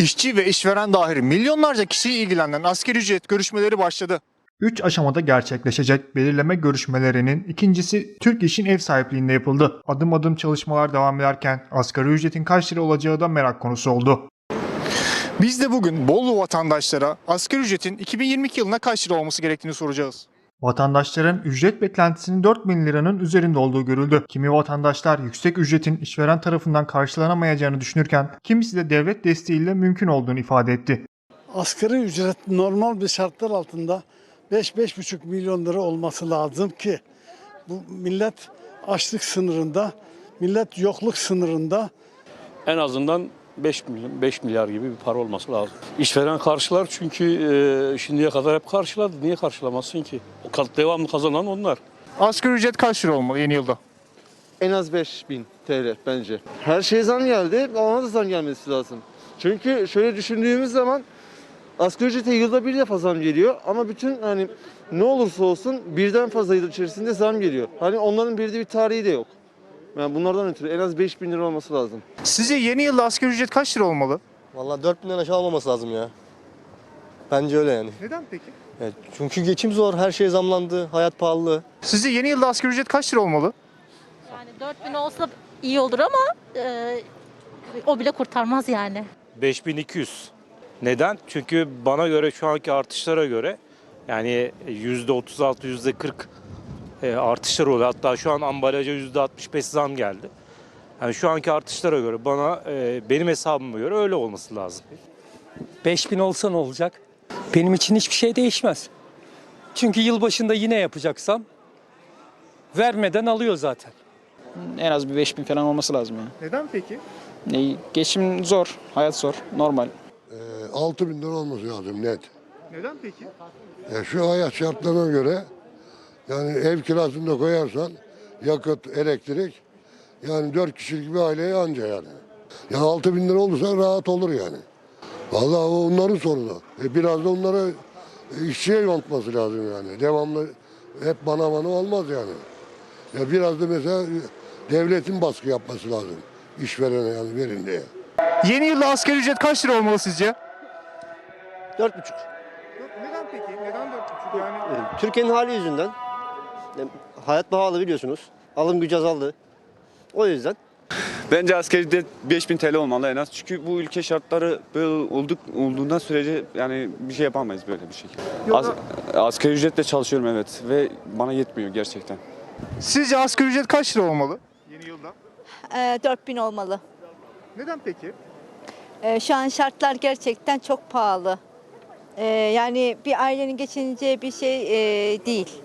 İşçi ve işveren dahil milyonlarca kişiyi ilgilendiren asgari ücret görüşmeleri başladı. 3 aşamada gerçekleşecek belirleme görüşmelerinin ikincisi Türk İş'in ev sahipliğinde yapıldı. Adım adım çalışmalar devam ederken asgari ücretin kaç lira olacağı da merak konusu oldu. Biz de bugün Bolu vatandaşlara asgari ücretin 2022 yılına kaç lira olması gerektiğini soracağız. Vatandaşların ücret beklentisinin 4000 liranın üzerinde olduğu görüldü. Kimi vatandaşlar yüksek ücretin işveren tarafından karşılanamayacağını düşünürken kimisi de devlet desteğiyle mümkün olduğunu ifade etti. Asgari ücret normal bir şartlar altında 5-5,5 milyon lira olması lazım ki bu millet açlık sınırında, millet yokluk sınırında en azından 5 milyar, 5 milyar gibi bir para olması lazım. İşveren karşılar çünkü e, şimdiye kadar hep karşıladı. Niye karşılamasın ki? O devamlı kazanan onlar. Asgari ücret kaç lira olmalı yeni yılda? En az 5000 TL bence. Her şeye zam geldi, ona da zam gelmesi lazım. Çünkü şöyle düşündüğümüz zaman asgari ücrete yılda bir defa zam geliyor ama bütün hani ne olursa olsun birden fazla yıl içerisinde zam geliyor. Hani onların bir de bir tarihi de yok. Yani bunlardan ötürü en az 5000 lira olması lazım. Sizce yeni yılda asgari ücret kaç lira olmalı? Vallahi 4000'den aşağı olmaması lazım ya. Bence öyle yani. Neden peki? Evet, çünkü geçim zor, her şey zamlandı, hayat pahalı. Sizce yeni yılda asgari ücret kaç lira olmalı? Yani 4000 olsa iyi olur ama e, o bile kurtarmaz yani. 5200. Neden? Çünkü bana göre şu anki artışlara göre yani %36, %40 e, artışlar oluyor. Hatta şu an ambalaja %65 zam geldi. Yani şu anki artışlara göre bana e, benim hesabıma göre öyle olması lazım. 5000 olsa ne olacak? Benim için hiçbir şey değişmez. Çünkü yılbaşında yine yapacaksam vermeden alıyor zaten. En az bir 5000 falan olması lazım yani. Neden peki? Ne, geçim zor, hayat zor, normal. 6 bin lira olması lazım net. Neden peki? Ya şu hayat şartlarına göre yani ev kirasını da koyarsan yakıt, elektrik yani 4 kişilik bir aileye anca yani. Ya 6 bin lira olursa rahat olur yani. Vallahi o onların sorunu. E biraz da onlara işçiye yontması lazım yani. Devamlı hep bana bana olmaz yani. Ya biraz da mesela devletin baskı yapması lazım. İşverene yani verin diye. Yeni yılda asgari ücret kaç lira olmalı sizce? 4,5. Neden peki? Neden 4,5 yani? Türkiye'nin hali yüzünden. E, Hayat pahalı biliyorsunuz. Alım gücü azaldı. O yüzden. Bence asgari ücret 5000 TL olmalı en az. Çünkü bu ülke şartları böyle olduk olduğundan sürece yani bir şey yapamayız böyle bir şekilde. Az, asgari ücretle çalışıyorum evet ve bana yetmiyor gerçekten. Sizce asgari ücret kaç lira olmalı? Yeni yılda. 4000 olmalı. Neden peki? şu an şartlar gerçekten çok pahalı. yani bir ailenin geçineceği bir şey değil.